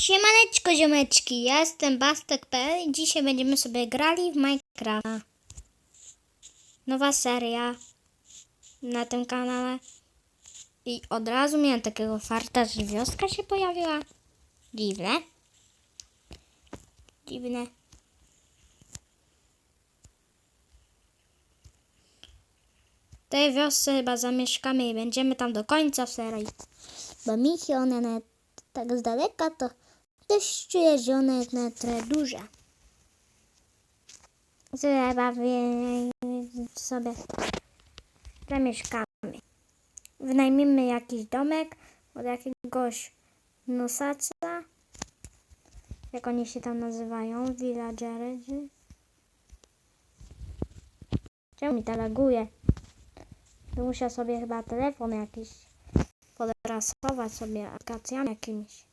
Siemaneczko ziomeczki, ja jestem Bastek.pl i dzisiaj będziemy sobie grali w Minecrafta. Nowa seria na tym kanale. I od razu miałem takiego farta, że wioska się pojawiła. Dziwne. Dziwne. W tej wiosce chyba zamieszkamy i będziemy tam do końca serii. Bo mi się one tak z daleka to też czuję, że ona jest na trochę duża. Wy- sobie zamieszkamy. Wynajmijmy jakiś domek od jakiegoś nosaca. Jak oni się tam nazywają? Villagerzy. Czemu mi to laguje? Muszę sobie chyba telefon jakiś podrasować sobie aplikacjami jakimiś.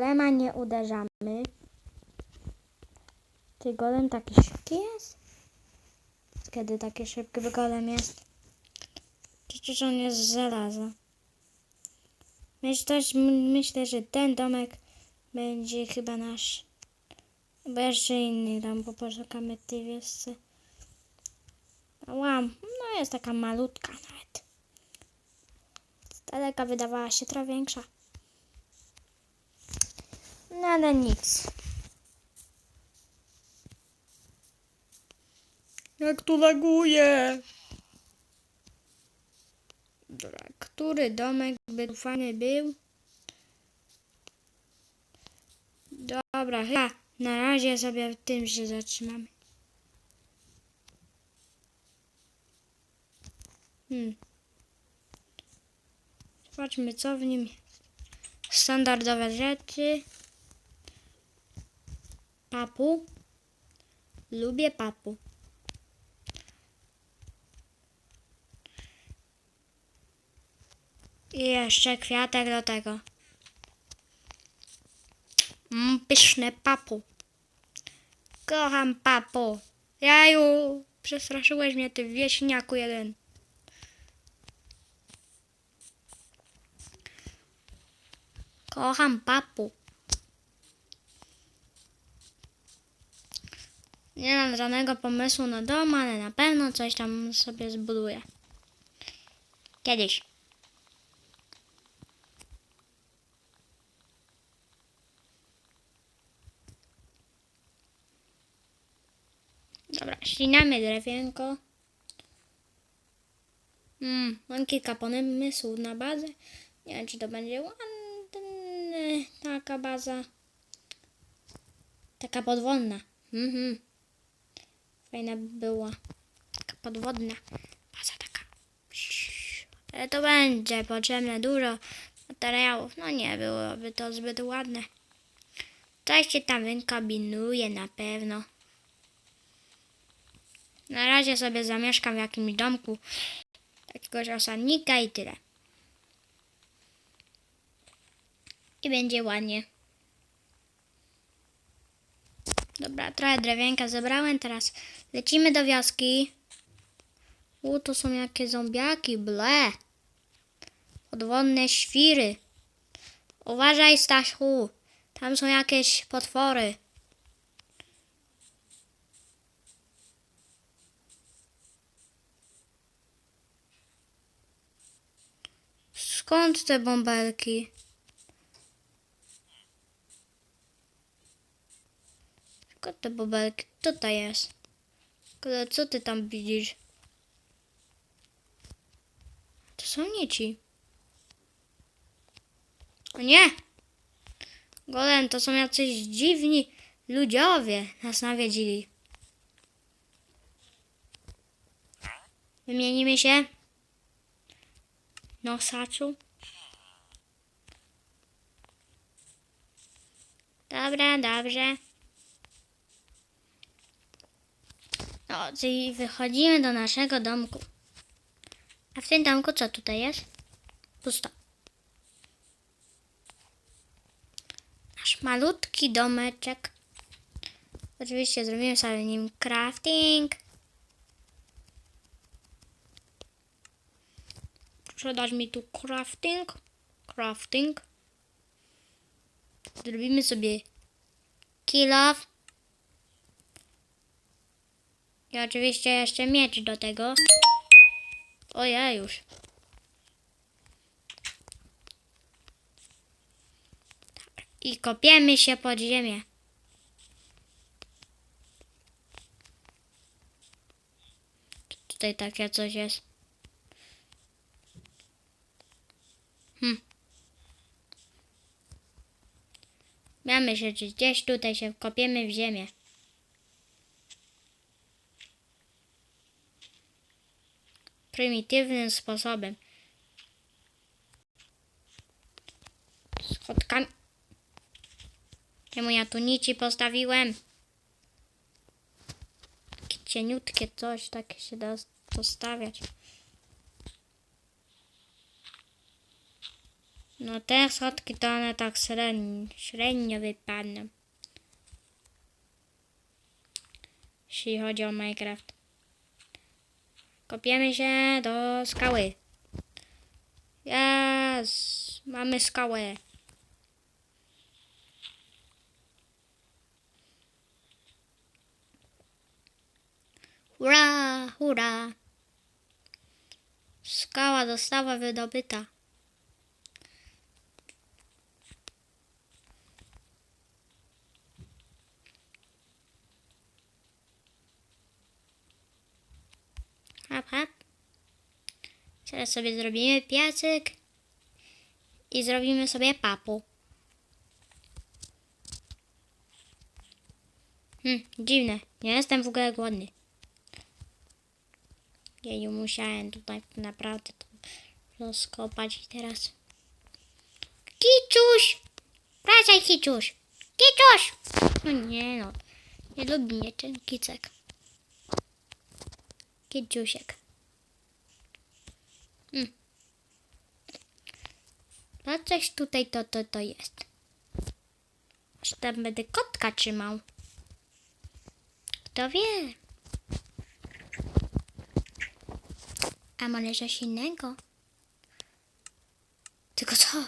Golema nie uderzamy. Czy golem taki szybki jest? Kiedy taki szybki golem jest? Przecież on jest z żelaza. Myślę, myślę, że ten domek będzie chyba nasz. Bo jeszcze inny tam, bo poszukamy tej wiosce. Łam, no jest taka malutka nawet. Z daleka wydawała się trochę większa. No ale nic. Jak tu laguje. Dobra, który domek by tu fajny był? Dobra, chyba na razie sobie w tym się zatrzymamy. Hmm. Zobaczmy, co w nim. Standardowe rzeczy. Papu. Lubię papu. I jeszcze kwiatek do tego. Mm, pyszne papu. Kocham papu. Jaju, przestraszyłeś mnie, ty wieśniaku jeden. Kocham papu. Nie mam żadnego pomysłu na dom, ale na pewno coś tam sobie zbuduję. Kiedyś. Dobra, ścinamy drewienko. Mm, mam kilka pomysłów na bazę. Nie wiem, czy to będzie ładne, taka baza. Taka podwodna. Mhm. Fajna by była. Taka podwodna baza taka. Ale to będzie potrzebne dużo materiałów. No nie byłoby to zbyt ładne. Coś się tam wykombinuje na pewno. Na razie sobie zamieszkam w jakimś domku jakiegoś osadnika i tyle. I będzie ładnie. Dobra, trochę drewienka zebrałem, teraz lecimy do wioski. U, to są jakieś zombiaki, ble. Podwodne świry. Uważaj, Stasiu, tam są jakieś potwory. Skąd te bąbelki? Skąd te bąbelki? Tutaj jest. Ale co ty tam widzisz? To są nici. O nie! Golem, to są jacyś dziwni ludziowie. Nas nawiedzili. Wymienimy się. Nosaczu. Dobra, dobrze. No, czyli wychodzimy do naszego domku. A w tym domku co tutaj jest? Pusto. Nasz malutki domeczek. Oczywiście zrobimy sobie nim crafting. Proszę dać mi tu crafting. Crafting. Zrobimy sobie kill off. I oczywiście jeszcze miecz do tego. O ja już. I kopiemy się pod ziemię. Tutaj takie coś jest. Hm. Mamy się, gdzieś tutaj się kopiemy w ziemię. Prymitywnym sposobem. Schodkami. Czemu ja tu nici postawiłem? Takie cieniutkie coś, takie się da postawiać. No te schodki to one tak średnio, średnio wypadną. Jeśli chodzi o Minecraft. Kopiemy się do skały. Yes! Mamy skałę. Hurra! Hurra! Skała została wydobyta. Teraz sobie zrobimy piacyk i zrobimy sobie papu. Hmm, dziwne. Nie jestem w ogóle głodny. Jeju, musiałem tutaj naprawdę to rozkopać i teraz. Kiczuś! Wracaj, Kiczuś! Kiczuś! No nie no, nie lubi mnie ten kicek. Kiczusiek. Hmm. No coś tutaj to, to, to jest. Aż tam będę kotka trzymał. Kto wie? A może coś innego? Tylko co?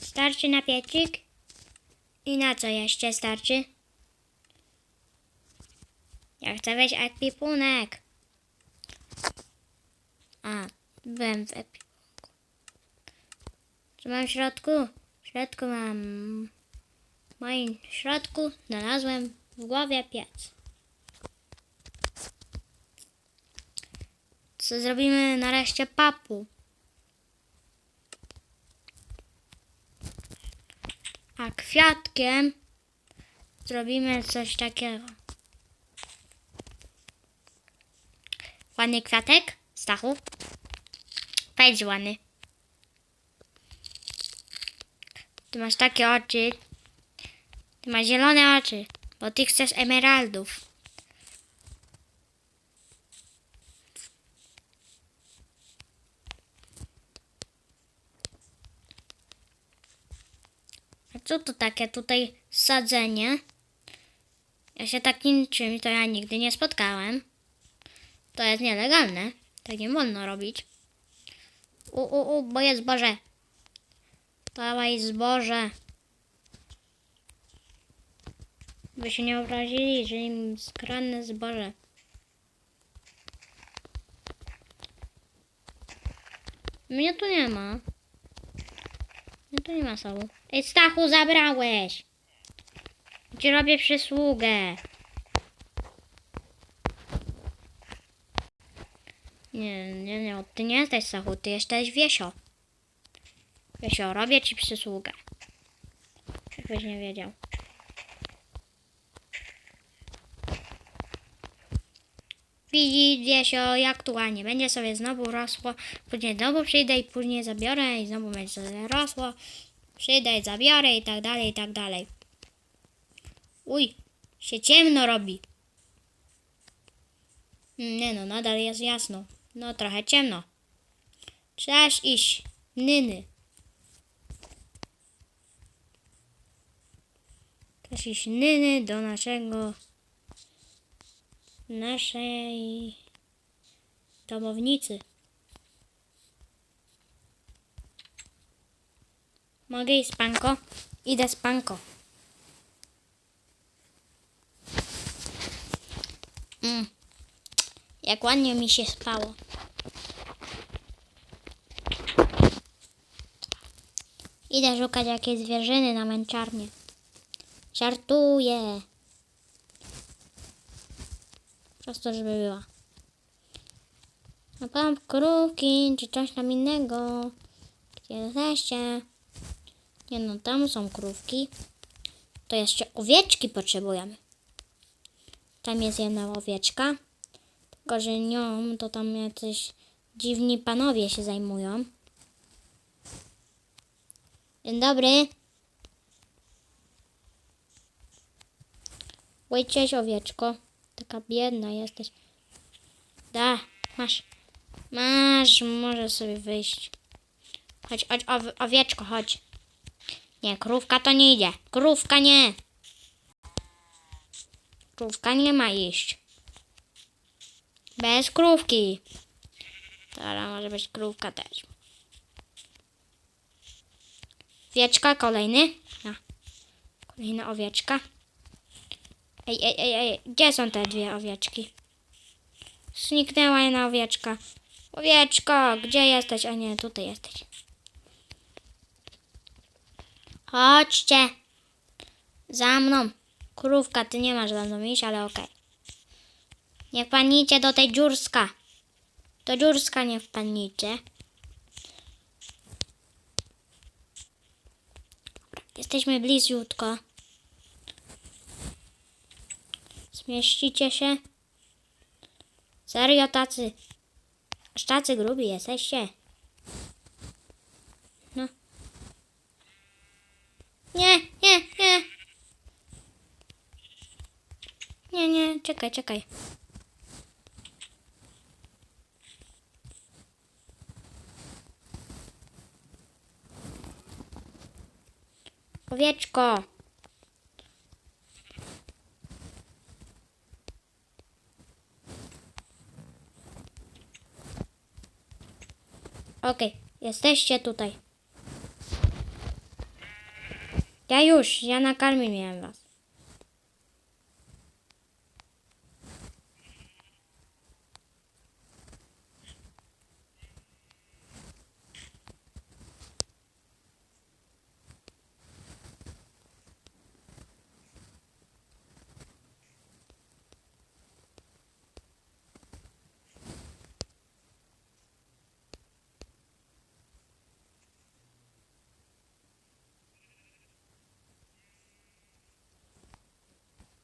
Starczy na piecik? I na co jeszcze starczy? Ja chcę wejść ekwipunek. A, byłem w ekwipunku. Co mam w środku? W środku mam... W moim środku znalazłem w głowie piec. Co zrobimy nareszcie papu? A kwiatkiem zrobimy coś takiego. Ładny kwiatek, Stachu? Wejdź ładny. Ty masz takie oczy. Ty masz zielone oczy, bo ty chcesz emeraldów. A co to takie tutaj sadzenie? Ja się takim czymś to ja nigdy nie spotkałem. To jest nielegalne. Tak nie wolno robić. U, u, u, bo jest zboże. Dawaj zboże. By się nie obrazili, że im skradnę zboże. Mnie tu nie ma. Mnie tu nie ma sołu. Ej, Stachu, zabrałeś! Ci robię przysługę. Nie, nie, ty nie jesteś Stachu, ty jesteś Wiesio. Wiesio, robię ci przysługę. Jakbyś nie wiedział. Widzi Wiesio, jak tu ładnie. Będzie sobie znowu rosło. Później znowu przyjdę i później zabiorę i znowu będzie sobie rosło. Przyjdę zabiorę i tak dalej, i tak dalej. Uj, się ciemno robi. Mm, Nie no, nadal jest jasno. No trochę ciemno. Trzeba iść. Nyny. Trzeba iść nyny do naszego naszej Domownicy. Mogę iść spanko? Idę spanko. Mm. Jak ładnie mi się spało. Idę szukać jakiejś zwierzyny na męczarnię. Żartuję. Prosto, żeby była. No pan krówki, czy coś tam innego. Gdzie jesteście? Nie no, tam są krówki. To jeszcze owieczki potrzebujemy. Tam jest jedna owieczka. Tylko, że nią to tam jacyś dziwni panowie się zajmują. Dzień dobry. Oj, cześć owieczko. Taka biedna jesteś. Da, masz. Masz, może sobie wyjść. Chodź, chodź, ow- owieczko, chodź. Nie, krówka to nie idzie. Krówka nie. Krówka nie ma iść. Bez krówki. Teraz może być krówka też. Owieczka, kolejny. No. Kolejna owieczka. Ej, ej, ej, ej, gdzie są te dwie owieczki? Zniknęła jedna owieczka. Owieczko, gdzie jesteś? A nie, tutaj jesteś. Chodźcie. Za mną. Krówka, ty nie masz za mną iść, ale okej. Nie wpadnijcie do tej dziurska. Do dziurska nie wpadnijcie. Jesteśmy bliziutko. Zmieścicie się? Serio tacy? Aż tacy grubi jesteście? No. Nie, nie, nie. Nie, nie, czekaj, czekaj. Owieczko. Okej, jesteście tutaj. Ja już, ja na miałem was.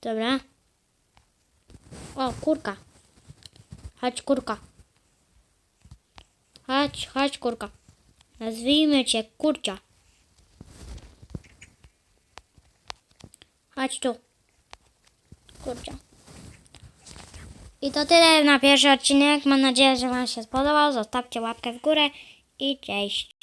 Dobra. O, kurka. Chodź, kurka. Chodź, chodź, kurka. Nazwijmy cię kurcia. Chodź tu. Kurcia. I to tyle na pierwszy odcinek. Mam nadzieję, że Wam się spodobał. Zostawcie łapkę w górę i cześć.